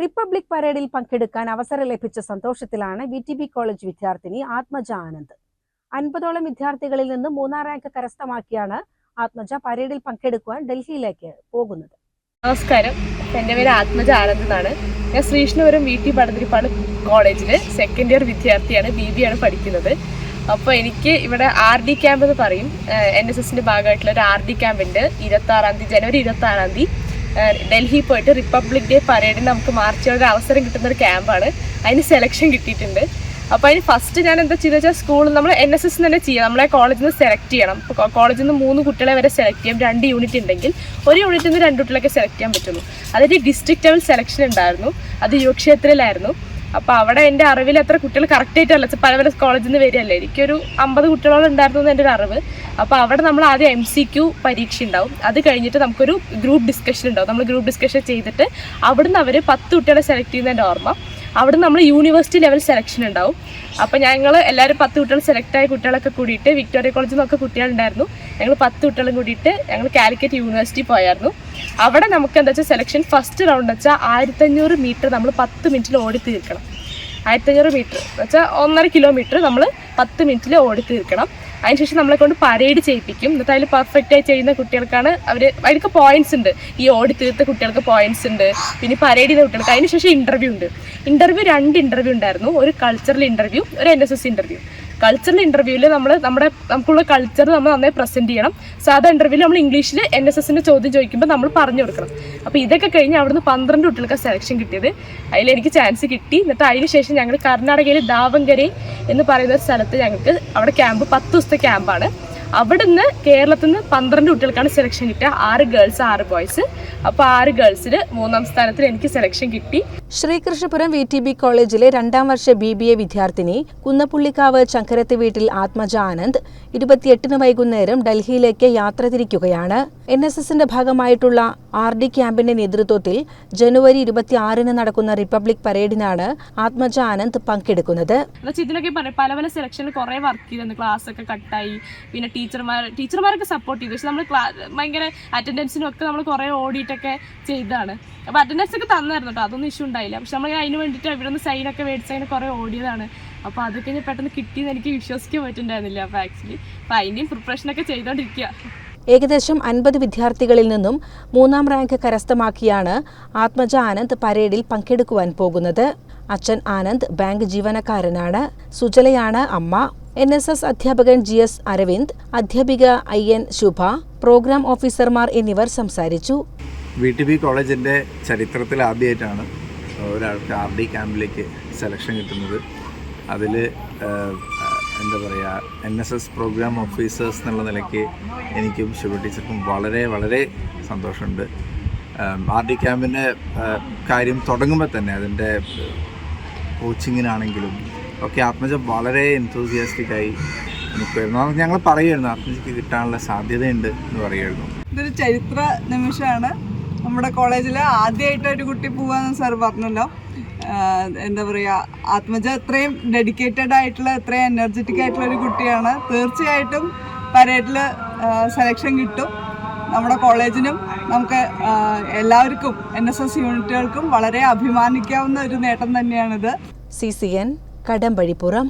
Republic പരേഡിൽ പങ്കെടുക്കാൻ അവസരം ലഭിച്ച സന്തോഷത്തിലാണ് വി ടി ബി കോളേജ് വിദ്യാർത്ഥിനി ആത്മജ ആനന്ദ്. അൻപതോളം വിദ്യാർത്ഥികളിൽ നിന്ന് മൂന്നാം റാങ്ക് കരസ്ഥമാക്കിയാണ് ആത്മജ പരേഡിൽ പങ്കെടുക്കുവാൻ ഡൽഹിയിലേക്ക് പോകുന്നത്. നമസ്കാരം. എന്റെ പേര് ആത്മജ ആനന്ദ് എന്നാണ്. ഞാൻ ശ്രീകൃഷ്ണപുരം വി ടി പടതിരിപ്പാട് കോളേജിൽ സെക്കൻഡ് ഇയർ വിദ്യാർത്ഥിയാണ് ബി ബി ആണ് പഠിക്കുന്നത്. അപ്പോൾ എനിക്ക് ഇവിടെ ആർ ഡി ക്യാമ്പ് എന്ന് പറയും. എൻ എസ് എസിന്റെ ഭാഗമായിട്ടുള്ള ഒരു ആർ ഡി ക്യാമ്പ് ഉണ്ട്. ഇരുപത്തി ആറാം തീയതി ജനുവരി ഇരുപത്തി ആറാം തീയതി. ഡൽഹി പോയിട്ട് റിപ്പബ്ലിക് ഡേ പരേഡിന് നമുക്ക് മാർച്ച് ചെയ്യാൻ ഒരു അവസരം കിട്ടുന്ന ഒരു ക്യാമ്പാണ്. അതിന് സെലക്ഷൻ കിട്ടിയിട്ടുണ്ട്. അപ്പോൾ അതിന് ഫസ്റ്റ് ഞാൻ എന്താ ചെയ്തെന്ന് വെച്ചാൽ സ്കൂളിൽ നമ്മൾ എൻ എസ് എസ് തന്നെ ചെയ്യുക നമ്മളെ കോളേജിൽ നിന്ന് സെലക്ട് ചെയ്യണം. കോളേജിൽ നിന്ന് മൂന്ന് കുട്ടികളെ വരെ സെലക്ട് ചെയ്യാം. രണ്ട് യൂണിറ്റ് ഉണ്ടെങ്കിൽ ഒരു യൂണിറ്റിൽ നിന്ന് രണ്ട് കുട്ടികളൊക്കെ സെലക്ട് ചെയ്യാൻ പറ്റുള്ളൂ. അതായത് ഡിസ്ട്രിക്ട് ലെവൽ സെലക്ഷൻ ഉണ്ടായിരുന്നു. അത് യുവക്ഷേത്രയിലായിരുന്നു അപ്പോൾ അവിടെ എന്റെ അറിവിൽ എത്ര കുട്ടികൾ കറക്റ്റ് ആയിട്ടല്ല. വെച്ചാൽ പല പല കോളേജിൽ നിന്ന് വരികയല്ലേ. എനിക്കൊരു അമ്പത് കുട്ടികളോളം ഉണ്ടായിരുന്നു എന്റെ ഒരു അറിവ്. അപ്പോൾ അവിടെ നമ്മൾ ആദ്യം എം സി ക്യു പരീക്ഷ ഉണ്ടാവും. അത് കഴിഞ്ഞിട്ട് നമുക്കൊരു ഗ്രൂപ്പ് ഡിസ്കഷൻ ഉണ്ടാവും. നമ്മൾ ഗ്രൂപ്പ് ഡിസ്കഷൻ ചെയ്തിട്ട് അവിടുന്ന് അവർ പത്ത് കുട്ടികളെ സെലക്ട് ചെയ്യുന്നതിന്റെ ഓർമ്മ. അവിടെ നമ്മൾ യൂണിവേഴ്സിറ്റി ലെവൽ സെലക്ഷൻ ഉണ്ടാവും. അപ്പോൾ ഞങ്ങൾ എല്ലാവരും പത്ത് കുട്ടികൾ സെലക്ട് ആയ കുട്ടികളൊക്കെ കൂടിയിട്ട് വിക്ടോറിയ കോളേജിൽ നിന്നൊക്കെ കുട്ടികളുണ്ടായിരുന്നു. ഞങ്ങൾ പത്ത് കുട്ടികളും കൂടിയിട്ട് ഞങ്ങൾ കാലിക്കറ്റ് യൂണിവേഴ്സിറ്റി പോയായിരുന്നു. അവിടെ നമുക്ക് എന്താ വെച്ചാൽ സെലക്ഷൻ ഫസ്റ്റ് റൗണ്ട് വെച്ചാൽ ആയിരത്തഞ്ഞൂറ് മീറ്റർ നമ്മൾ പത്ത് മിനിറ്റിൽ ഓടി തീർക്കണം. ആയിരത്തഞ്ഞൂറ് മീറ്റർ വെച്ചാൽ ഒന്നര കിലോമീറ്റർ നമ്മൾ പത്ത് മിനിറ്റിൽ ഓടി തീർക്കണം. അതിനുശേഷം നമ്മളെ കൊണ്ട് പരേഡ് ചെയ്യിപ്പിക്കും. എന്നിട്ട് അതിൽ പെർഫെക്റ്റ് ആയി ചെയ്യുന്ന കുട്ടികൾക്കാണ് അവർ അതിനൊക്കെ പോയിന്റ്സ് ഉണ്ട്. ഈ ഓടി തീർത്ത കുട്ടികൾക്ക് പോയിന്റ്സ് ഉണ്ട്. പിന്നെ പരേഡ് ചെയ്ത കുട്ടികൾക്ക്. അതിനുശേഷം ഇന്റർവ്യൂ ഉണ്ട്. ഇന്റർവ്യൂ രണ്ട് ഇന്റർവ്യൂ ഉണ്ടായിരുന്നു. ഒരു കൾച്ചറൽ ഇന്റർവ്യൂ ഒരു N S S interview cultural ഇന്റർവ്യൂവിൽ നമ്മൾ നമ്മുടെ നമുക്കുള്ള കൾച്ചർ നമ്മൾ നന്നായി പ്രസന്റ് ചെയ്യണം. സാധാ ഇന്റർവ്യൂവിൽ നമ്മൾ ഇംഗ്ലീഷിൽ എൻ എസ് എസിന്റെ ചോദ്യം ചോദിക്കുമ്പോൾ നമ്മൾ പറഞ്ഞു കൊടുക്കണം. അപ്പോൾ ഇതൊക്കെ കഴിഞ്ഞ് അവിടുന്ന് പന്ത്രണ്ട് കുട്ടികൾക്ക് സെലക്ഷൻ കിട്ടിയത്. അതിൽ എനിക്ക് ചാൻസ് കിട്ടി. എന്നിട്ട് അതിന് ശേഷം ഞങ്ങൾ കർണാടകയിലെ ദാവങ്കരെ എന്ന് പറയുന്ന സ്ഥലത്ത് ഞങ്ങൾക്ക് അവിടെ ക്യാമ്പ് പത്ത് ദിവസത്തെ ക്യാമ്പാണ് അവിടുന്ന് കേരളത്തിൽ നിന്ന് പന്ത്രണ്ട് കുട്ടികൾക്കാണ് സെലക്ഷൻ കിട്ടുക. ആറ് ഗേൾസ് ആറ് ബോയ്സ് അപ്പോൾ ആറ് ഗേൾസിൽ മൂന്നാം സ്ഥാനത്തിൽ എനിക്ക് സെലക്ഷൻ കിട്ടി. ശ്രീകൃഷ്ണപുരം വി ടി ബി കോളേജിലെ രണ്ടാം വർഷ ബി ബി എ വിദ്യാർത്ഥിനി കുന്നപ്പുള്ളിക്കാവ് ചങ്കരത്ത് വീട്ടിൽ ആത്മജ ആനന്ദ്. ഇരുപത്തിയെട്ടിന് വൈകുന്നേരം ഡൽഹിയിലേക്ക് യാത്ര തിരിക്കുകയാണ്. എൻ എസ് എസിന്റെ ഭാഗമായിട്ടുള്ള ആർ ഡി ക്യാമ്പിന്റെ നേതൃത്വത്തിൽ ജനുവരി ഇരുപത്തിയാറിന് നടക്കുന്ന റിപ്പബ്ലിക് പരേഡിനാണ് ആത്മജ ആനന്ദ് പങ്കെടുക്കുന്നത്. ഇതിലൊക്കെ പല പല സെലക്ഷനിൽ കുറെ വർക്ക് ചെയ്തിരുന്നു ക്ലാസ് ഒക്കെ കട്ടായി. പിന്നെ ടീച്ചർമാർ ടീച്ചർമാരൊക്കെ സപ്പോർട്ട് ചെയ്തു. പക്ഷെ നമ്മൾ ഭയങ്കര അറ്റൻഡൻസിനും ഒക്കെ നമ്മൾ കുറെ ഓടിയിട്ടൊക്കെ ചെയ്തതാണ്. അപ്പോൾ അറ്റൻഡൻസ് ഒക്കെ തന്നായിരുന്നു കേട്ടോ അതൊന്നും ഇഷ്യൂ ഉണ്ടായില്ല. പക്ഷെ നമ്മൾ അതിന് വേണ്ടിയിട്ട് ഇവിടെ നിന്ന് സൈനൊക്കെ മേടിച്ച് അതിന് കുറേ ഓടിയതാണ്. അപ്പൊ അതൊക്കെ ഞാൻ പെട്ടെന്ന് കിട്ടിയെന്ന് എനിക്ക് വിശ്വസിക്കാൻ പറ്റുന്നുണ്ടായിരുന്നില്ല. അപ്പോൾ ആക്ച്വലി അപ്പോൾ അതിന്റെയും പ്രിപ്പറേഷനൊക്കെ ചെയ്തുകൊണ്ടിരിക്കുക ഏകദേശം അൻപത് വിദ്യാർത്ഥികളിൽ നിന്നും മൂന്നാം റാങ്ക് കരസ്ഥമാക്കിയാണ് ആത്മജ ആനന്ദ് പരേഡിൽ പങ്കെടുക്കുവാൻ പോകുന്നത്. അച്ഛൻ ആനന്ദ് ബാങ്ക് ജീവനക്കാരനാണ്. സുജലയാണ് അമ്മ. എൻ എസ് എസ് അധ്യാപകൻ ജി എസ് അരവിന്ദ് അധ്യാപിക ഐ എൻ ശുഭ പ്രോഗ്രാം ഓഫീസർമാർ എന്നിവർ സംസാരിച്ചു. വി ടി കോളേജിന്റെ ചരിത്രത്തിൽ ആദ്യമായിട്ടാണ് ഒരാൾക്ക് ആർ ഡി ക്യാമ്പിലേക്ക് സെലക്ഷൻ കിട്ടുന്നത്. അതിൽ എന്താ പറയുക N S S program officers എന്നുള്ള നിലയ്ക്ക് എനിക്കും ശിവ ടീച്ചർക്കും വളരെ വളരെ സന്തോഷമുണ്ട്. ആർ ഡി ക്യാമ്പിന്റെ കാര്യം തുടങ്ങുമ്പോൾ തന്നെ അതിന്റെ കോച്ചിങ്ങിനാണെങ്കിലും ഒക്കെ ആത്മജ വളരെ എൻതൂസിയാസ്റ്റിക്കായി നിൽക്കുമായിരുന്നു അത് ഞങ്ങൾ പറയുമായിരുന്നു ആത്മജയ്ക്ക് കിട്ടാനുള്ള സാധ്യതയുണ്ട് എന്ന് പറയുമായിരുന്നു ഇതൊരു ചരിത്ര നിമിഷമാണ്. നമ്മുടെ കോളേജിൽ ആദ്യമായിട്ട് ഒരു കുട്ടി പോവാന്ന് സാർ പറഞ്ഞല്ലോ. എന്താ പറയുക ആത്മജ അത്രയും ഡെഡിക്കേറ്റഡ് ആയിട്ടുള്ള അത്രയും എനർജറ്റിക് ആയിട്ടുള്ള ഒരു കുട്ടിയാണ്. തീർച്ചയായിട്ടും പരേഡിൽ സെലക്ഷൻ കിട്ടും. നമ്മുടെ കോളേജിനും നമുക്ക് എല്ലാവർക്കും എൻ എസ് എസ് യൂണിറ്റുകൾക്കും വളരെ അഭിമാനിക്കാവുന്ന ഒരു നേട്ടം തന്നെയാണിത്. C C N Kadambazhipuram.